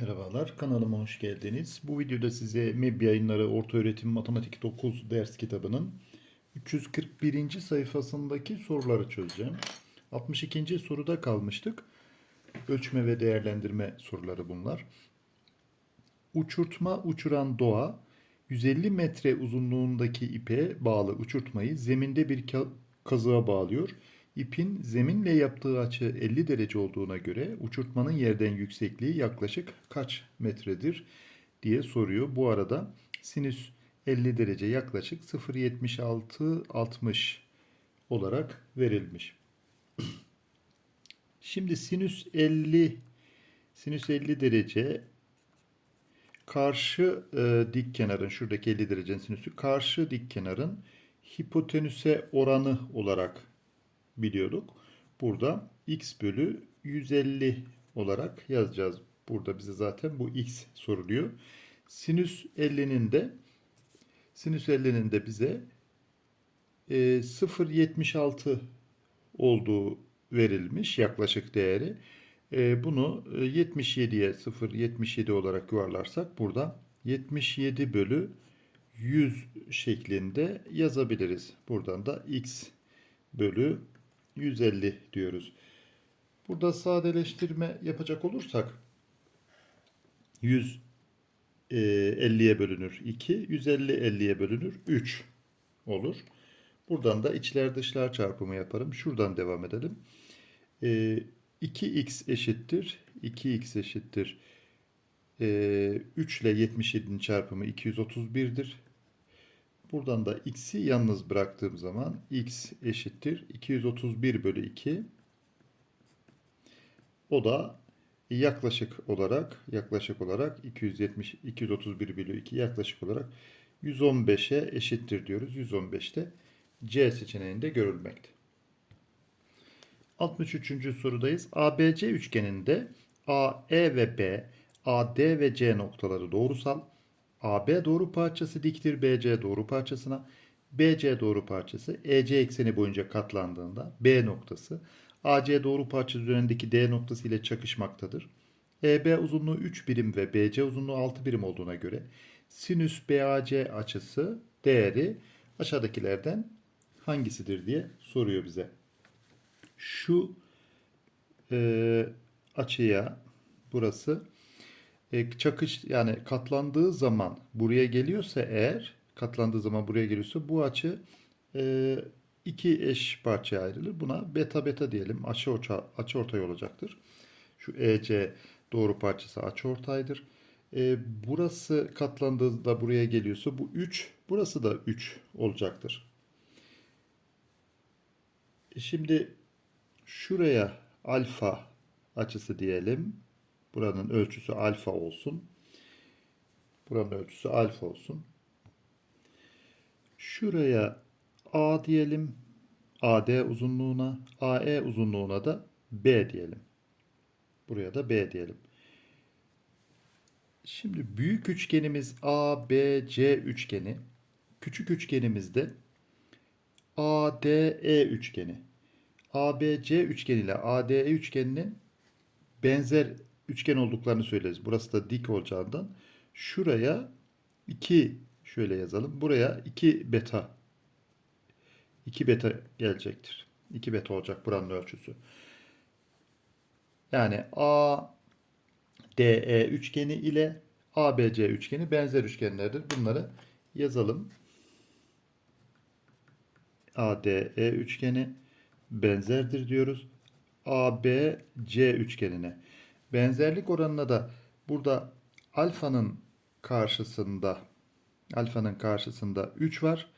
Merhabalar, kanalıma hoş geldiniz. Bu videoda size MEB yayınları Ortaöğretim Matematik 9 ders kitabının 341. sayfasındaki soruları çözeceğim. 62. soruda kalmıştık. Ölçme ve değerlendirme soruları bunlar. Uçurtma uçuran doğa 150 metre uzunluğundaki ipe bağlı uçurtmayı zeminde bir ka- kazığa bağlıyor. İpin zeminle yaptığı açı 50 derece olduğuna göre uçurtmanın yerden yüksekliği yaklaşık kaç metredir diye soruyor. Bu arada sinüs 50 derece yaklaşık 0.76-60 olarak verilmiş. Şimdi sinüs 50 sinüs 50 derece karşı e, dik kenarın şuradaki 50 derecenin sinüsü karşı dik kenarın hipotenüse oranı olarak biliyorduk. Burada x bölü 150 olarak yazacağız. Burada bize zaten bu x soruluyor. Sinüs 50'nin de sinüs 50'nin de bize e, 0.76 olduğu verilmiş yaklaşık değeri. E, bunu e, 77'ye 0.77 olarak yuvarlarsak burada 77 bölü 100 şeklinde yazabiliriz. Buradan da x bölü 150 diyoruz. Burada sadeleştirme yapacak olursak 100 e, 50'ye bölünür 2, 150 50'ye bölünür 3 olur. Buradan da içler dışlar çarpımı yaparım. Şuradan devam edelim. E, 2x eşittir. 2x eşittir. E, 3 ile 77'nin çarpımı 231'dir. Buradan da x'i yalnız bıraktığım zaman x eşittir 231 bölü 2. O da yaklaşık olarak yaklaşık olarak 270 231 bölü 2 yaklaşık olarak 115'e eşittir diyoruz. 115'te C seçeneğinde görülmekte. 63. sorudayız. ABC üçgeninde AE ve B, AD ve C noktaları doğrusal. AB doğru parçası diktir BC doğru parçasına. BC doğru parçası EC ekseni boyunca katlandığında B noktası AC doğru parçası üzerindeki D noktası ile çakışmaktadır. EB uzunluğu 3 birim ve BC uzunluğu 6 birim olduğuna göre sinüs BAC açısı değeri aşağıdakilerden hangisidir diye soruyor bize. Şu e, açıya burası e, çakış yani katlandığı zaman buraya geliyorsa eğer katlandığı zaman buraya geliyorsa bu açı e, iki eş parçaya ayrılır. Buna beta beta diyelim. Açı, orta, açı ortay olacaktır. Şu EC doğru parçası açı ortaydır. E, burası katlandığında buraya geliyorsa bu 3, burası da 3 olacaktır. E, Şimdi şuraya alfa açısı diyelim. Buranın ölçüsü alfa olsun. Buranın ölçüsü alfa olsun. Şuraya A diyelim. AD uzunluğuna, AE uzunluğuna da B diyelim. Buraya da B diyelim. Şimdi büyük üçgenimiz ABC üçgeni. Küçük üçgenimizde ADE üçgeni. ABC üçgeni ile ADE üçgeninin benzer üçgen olduklarını söyleriz. Burası da dik olacağından şuraya 2 şöyle yazalım. Buraya 2 beta 2 beta gelecektir. 2 beta olacak buranın ölçüsü. Yani ADE üçgeni ile ABC üçgeni benzer üçgenlerdir. Bunları yazalım. ADE üçgeni benzerdir diyoruz. ABC üçgenine. Benzerlik oranına da burada alfanın karşısında alfanın karşısında 3 var.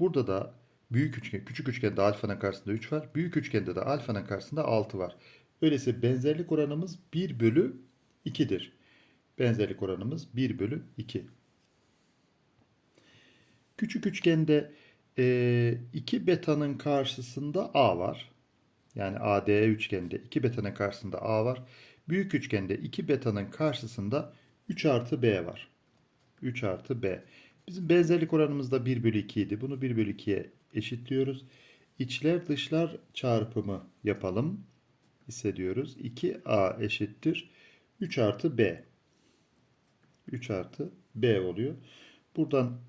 Burada da büyük üçgen, küçük üçgende alfanın karşısında 3 var. Büyük üçgende de alfanın karşısında 6 var. Öyleyse benzerlik oranımız 1 bölü 2'dir. Benzerlik oranımız 1 bölü 2. Küçük üçgende 2 betanın karşısında A var. Yani ADE üçgende 2 betanın karşısında A var. Büyük üçgende 2 betanın karşısında 3 artı B var. 3 artı B. Bizim benzerlik oranımız da 1 bölü 2 idi. Bunu 1 bölü 2'ye eşitliyoruz. İçler dışlar çarpımı yapalım. Hissediyoruz. 2A eşittir. 3 artı B. 3 artı B oluyor. Buradan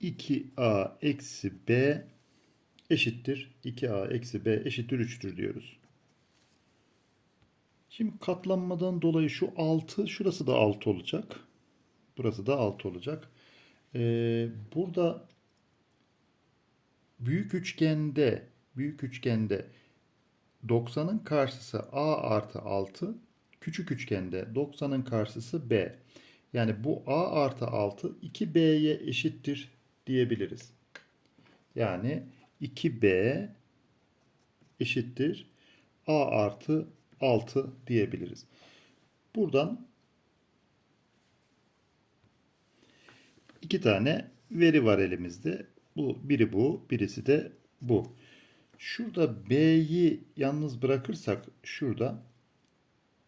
iki a eksi b eşittir. 2a eksi b eşittir 3'tür diyoruz. Şimdi katlanmadan dolayı şu 6, şurası da 6 olacak. Burası da 6 olacak. Ee, burada büyük üçgende büyük üçgende 90'ın karşısı a artı 6. Küçük üçgende 90'ın karşısı b. Yani bu a artı 6 2b'ye eşittir diyebiliriz. Yani 2b eşittir a artı 6 diyebiliriz. Buradan iki tane veri var elimizde. Bu biri bu, birisi de bu. Şurada b'yi yalnız bırakırsak şurada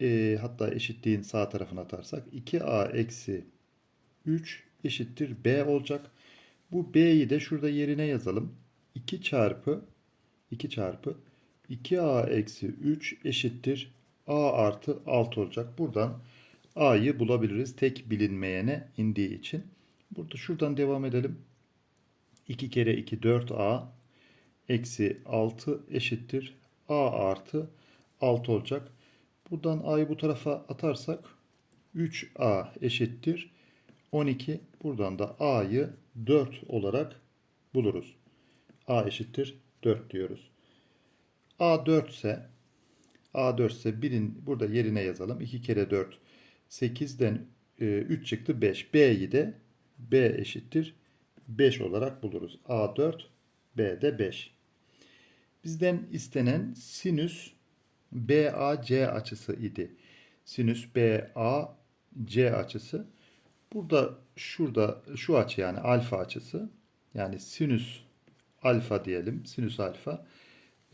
e, hatta eşitliğin sağ tarafına atarsak 2a eksi 3 eşittir b olacak. Bu b'yi de şurada yerine yazalım. 2 çarpı 2 çarpı 2a eksi 3 eşittir a artı 6 olacak. Buradan a'yı bulabiliriz tek bilinmeyene indiği için. Burada şuradan devam edelim. 2 kere 2 4a eksi 6 eşittir a artı 6 olacak. Buradan a'yı bu tarafa atarsak 3a eşittir 12. Buradan da a'yı 4 olarak buluruz. A eşittir 4 diyoruz. a 4 ise a 4 ise birin burada yerine yazalım. 2 kere 4 8'den 3 çıktı 5. b'yi de b eşittir 5 olarak buluruz. a 4 b de 5. Bizden istenen sinüs BAC açısı idi. Sinüs BAC açısı. Burada şurada şu açı yani alfa açısı yani sinüs alfa diyelim. Sinüs alfa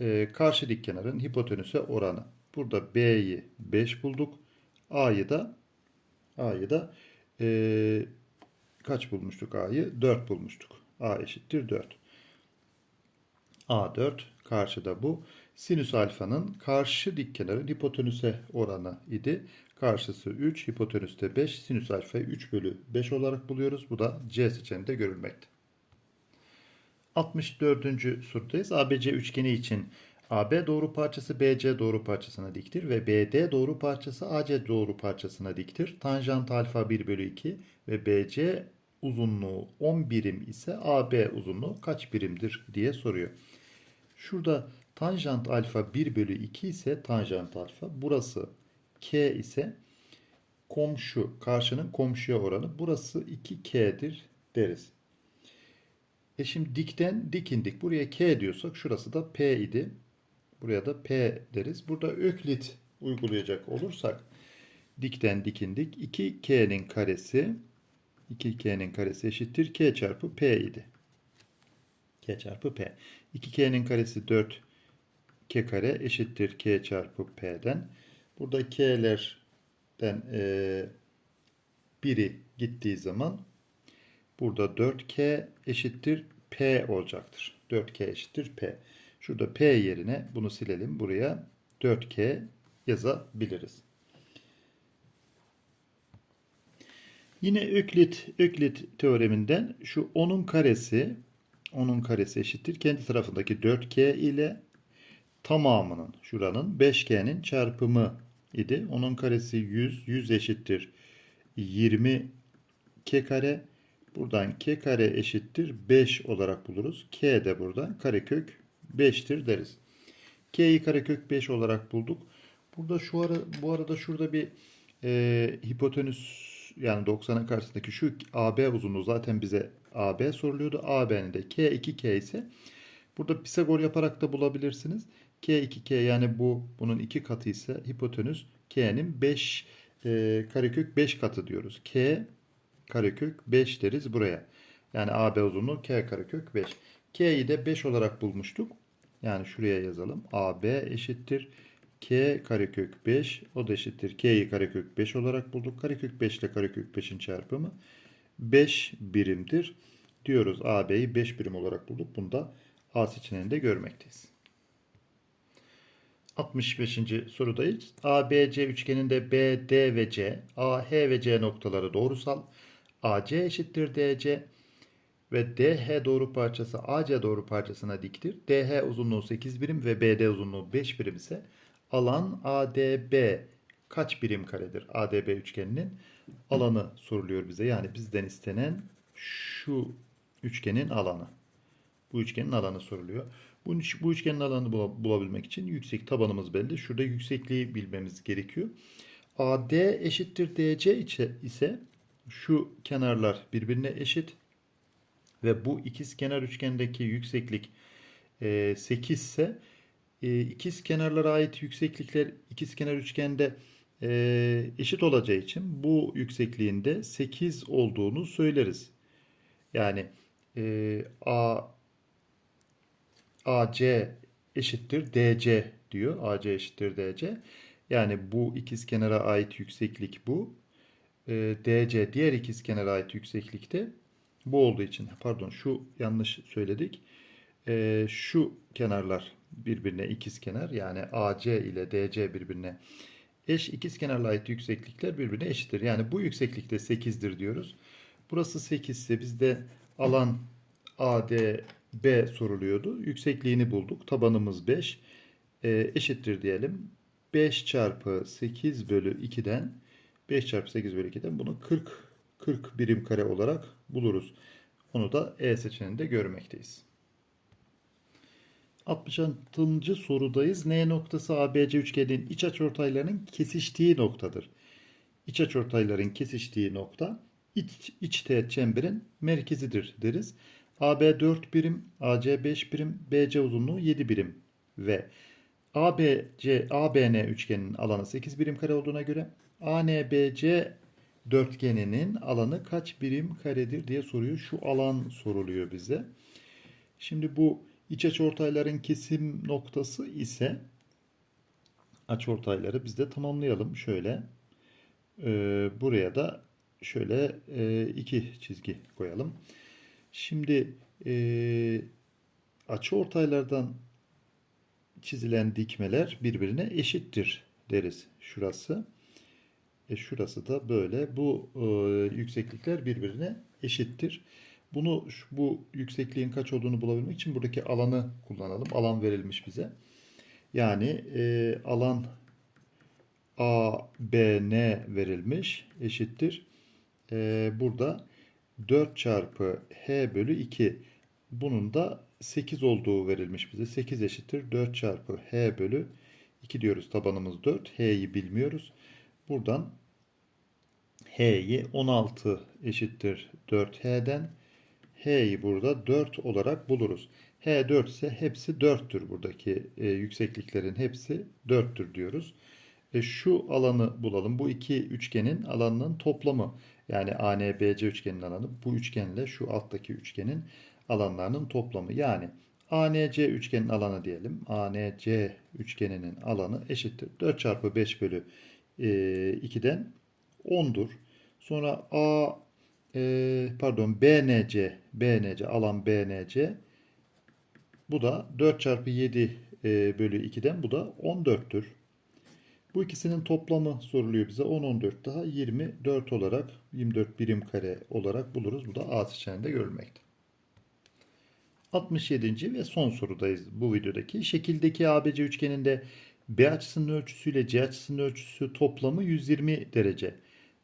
e, karşı dik kenarın hipotenüse oranı. Burada B'yi 5 bulduk. A'yı da A'yı da e, kaç bulmuştuk A'yı? 4 bulmuştuk. A eşittir 4. A4 karşıda bu. Sinüs alfanın karşı dik kenarın hipotenüse oranı idi. Karşısı 3, hipotenüste 5. Sinüs alfayı 3 bölü 5 olarak buluyoruz. Bu da C seçeneğinde görülmekte. 64. sorudayız. ABC üçgeni için AB doğru parçası BC doğru parçasına diktir ve BD doğru parçası AC doğru parçasına diktir. Tanjant alfa 1 bölü 2 ve BC uzunluğu 10 birim ise AB uzunluğu kaç birimdir diye soruyor. Şurada tanjant alfa 1 bölü 2 ise tanjant alfa. Burası K ise komşu, karşının komşuya oranı. Burası 2K'dir deriz. E şimdi dikten dikindik. Buraya K diyorsak şurası da P idi. Buraya da P deriz. Burada öklit uygulayacak olursak dikten dikindik. 2K'nin karesi 2K'nin karesi eşittir K çarpı P idi. K çarpı P. 2K'nin karesi 4 K kare eşittir K çarpı P'den. Burada K'lerden e, biri gittiği zaman burada 4K eşittir P olacaktır. 4K eşittir P. Şurada P yerine bunu silelim. Buraya 4K yazabiliriz. Yine Öklit, Öklit teoreminden şu 10'un karesi 10'un karesi eşittir. Kendi tarafındaki 4K ile tamamının şuranın 5K'nin çarpımı idi. Onun karesi 100. 100 eşittir 20 K kare. Buradan K kare eşittir 5 olarak buluruz. K de buradan karekök 5'tir deriz. K'yi karekök 5 olarak bulduk. Burada şu ara bu arada şurada bir e, hipotenüs yani 90'ın karşısındaki şu AB uzunluğu zaten bize AB soruluyordu. AB'nin de K2K ise burada Pisagor yaparak da bulabilirsiniz. K2K yani bu bunun iki katı ise hipotenüs K'nin 5 e, karekök 5 katı diyoruz. K karekök 5 deriz buraya. Yani AB uzunluğu K karekök 5. K'yi de 5 olarak bulmuştuk. Yani şuraya yazalım. AB eşittir. K karekök 5 o da eşittir. K'yi karekök 5 olarak bulduk. Karekök 5 ile karekök 5'in çarpımı 5 birimdir. Diyoruz AB'yi 5 birim olarak bulduk. Bunu da A seçeneğinde görmekteyiz. 65. sorudayız. ABC üçgeninde B, D ve C, A, H ve C noktaları doğrusal. AC eşittir DC ve DH doğru parçası AC doğru parçasına diktir. DH uzunluğu 8 birim ve BD uzunluğu 5 birim ise alan ADB kaç birim karedir? ADB üçgeninin alanı soruluyor bize. Yani bizden istenen şu üçgenin alanı. Bu üçgenin alanı soruluyor. Bu, bu üçgenin bula- bulabilmek için yüksek tabanımız belli. Şurada yüksekliği bilmemiz gerekiyor. AD eşittir DC ise şu kenarlar birbirine eşit ve bu ikiz kenar üçgendeki yükseklik e, 8 ise e, ikiz kenarlara ait yükseklikler ikiz kenar üçgende e, eşit olacağı için bu yüksekliğinde 8 olduğunu söyleriz. Yani e, A AC eşittir DC diyor. AC eşittir DC. Yani bu ikiz kenara ait yükseklik bu. E, DC diğer ikiz kenara ait yükseklik de bu olduğu için pardon şu yanlış söyledik. E, şu kenarlar birbirine ikiz kenar yani AC ile DC birbirine eş ikiz kenarla ait yükseklikler birbirine eşittir. Yani bu yükseklikte 8'dir diyoruz. Burası 8 ise bizde alan ADB soruluyordu. Yüksekliğini bulduk. Tabanımız 5. E, eşittir diyelim. 5 çarpı 8 bölü 2'den 5 çarpı 8 bölü 2'den bunu 40 40 birim kare olarak buluruz. Onu da E seçeneğinde görmekteyiz. 66. sorudayız. N noktası ABC üçgenin iç açıortaylarının kesiştiği noktadır. İç açıortayların kesiştiği nokta iç, iç teğet çemberin merkezidir deriz. AB 4 birim, AC 5 birim, BC uzunluğu 7 birim ve ABC ABN üçgeninin alanı 8 birim kare olduğuna göre ANBC dörtgeninin alanı kaç birim karedir diye soruyor. Şu alan soruluyor bize. Şimdi bu iç açıortayların kesim noktası ise açıortayları biz de tamamlayalım. Şöyle Ee, buraya da şöyle e, iki çizgi koyalım. Şimdi e, açıortaylardan çizilen dikmeler birbirine eşittir deriz. Şurası. E şurası da böyle. Bu e, yükseklikler birbirine eşittir. Bunu bu yüksekliğin kaç olduğunu bulabilmek için buradaki alanı kullanalım. Alan verilmiş bize. Yani e, alan ABN verilmiş eşittir. E, burada 4 çarpı H bölü 2. Bunun da 8 olduğu verilmiş bize. 8 eşittir 4 çarpı H bölü 2 diyoruz. Tabanımız 4. H'yi bilmiyoruz. Buradan H'yi 16 eşittir 4H'den. H'yi burada 4 olarak buluruz. H 4 ise hepsi 4'tür buradaki e, yüksekliklerin hepsi 4'tür diyoruz. E, şu alanı bulalım. Bu iki üçgenin alanının toplamı. Yani ANBC üçgenin alanı bu üçgenle şu alttaki üçgenin alanlarının toplamı. Yani ANC üçgenin alanı diyelim. ANC üçgeninin alanı eşittir. 4 çarpı 5 bölü e, 2'den 10'dur. Sonra A e, pardon BNC BNC alan BNC bu da 4 çarpı 7 e, bölü 2'den bu da 14'tür. Bu ikisinin toplamı soruluyor bize. 10 14 daha 24 olarak 24 birim kare olarak buluruz. Bu da A seçeneğinde görülmekte. 67. ve son sorudayız bu videodaki. Şekildeki ABC üçgeninde B açısının ölçüsüyle C açısının ölçüsü toplamı 120 derece.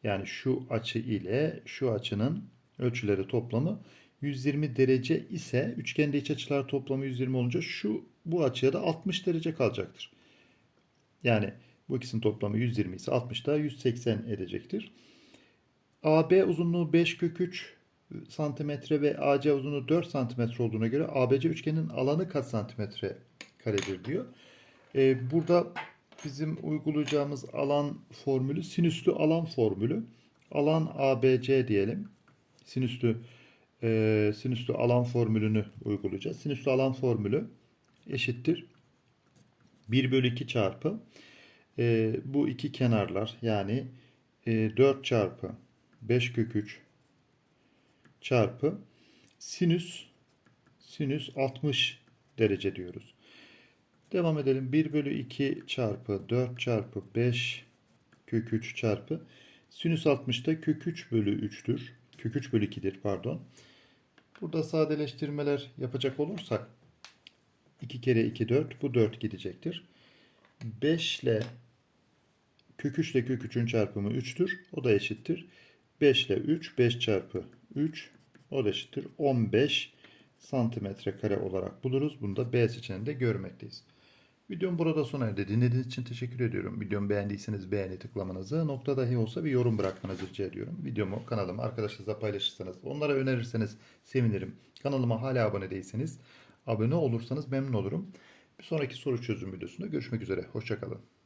Yani şu açı ile şu açının ölçüleri toplamı 120 derece ise üçgende iç açılar toplamı 120 olunca şu bu açıya da 60 derece kalacaktır. Yani bu ikisinin toplamı 120 ise 60 da 180 edecektir. AB uzunluğu 5 kök 3 santimetre ve AC uzunluğu 4 santimetre olduğuna göre ABC üçgenin alanı kaç santimetre karedir diyor. Ee, burada bizim uygulayacağımız alan formülü sinüslü alan formülü. Alan ABC diyelim. Sinüslü e, sinüslü alan formülünü uygulayacağız. Sinüslü alan formülü eşittir 1 bölü 2 çarpı e, bu iki kenarlar yani e, 4 çarpı 5 kök 3 çarpı sinüs sinüs 60 derece diyoruz. Devam edelim. 1 bölü 2 çarpı 4 çarpı 5 kök 3 çarpı sinüs 60'da kök 3 bölü 3'tür. Kök 3 bölü 2'dir pardon. Burada sadeleştirmeler yapacak olursak 2 kere 2 4 bu 4 gidecektir. 5 ile kök 3 ile kök 3'ün çarpımı 3'tür. O da eşittir. 5 ile 3 5 çarpı 3 o da eşittir. 15 santimetre kare olarak buluruz. Bunu da B seçeneğinde görmekteyiz. Videom burada sona erdi. Dinlediğiniz için teşekkür ediyorum. Videomu beğendiyseniz beğeni tıklamanızı, nokta dahi olsa bir yorum bırakmanızı rica ediyorum. Videomu kanalıma arkadaşlarınızla paylaşırsanız, onlara önerirseniz sevinirim. Kanalıma hala abone değilseniz, abone olursanız memnun olurum. Bir sonraki soru çözüm videosunda görüşmek üzere. Hoşçakalın.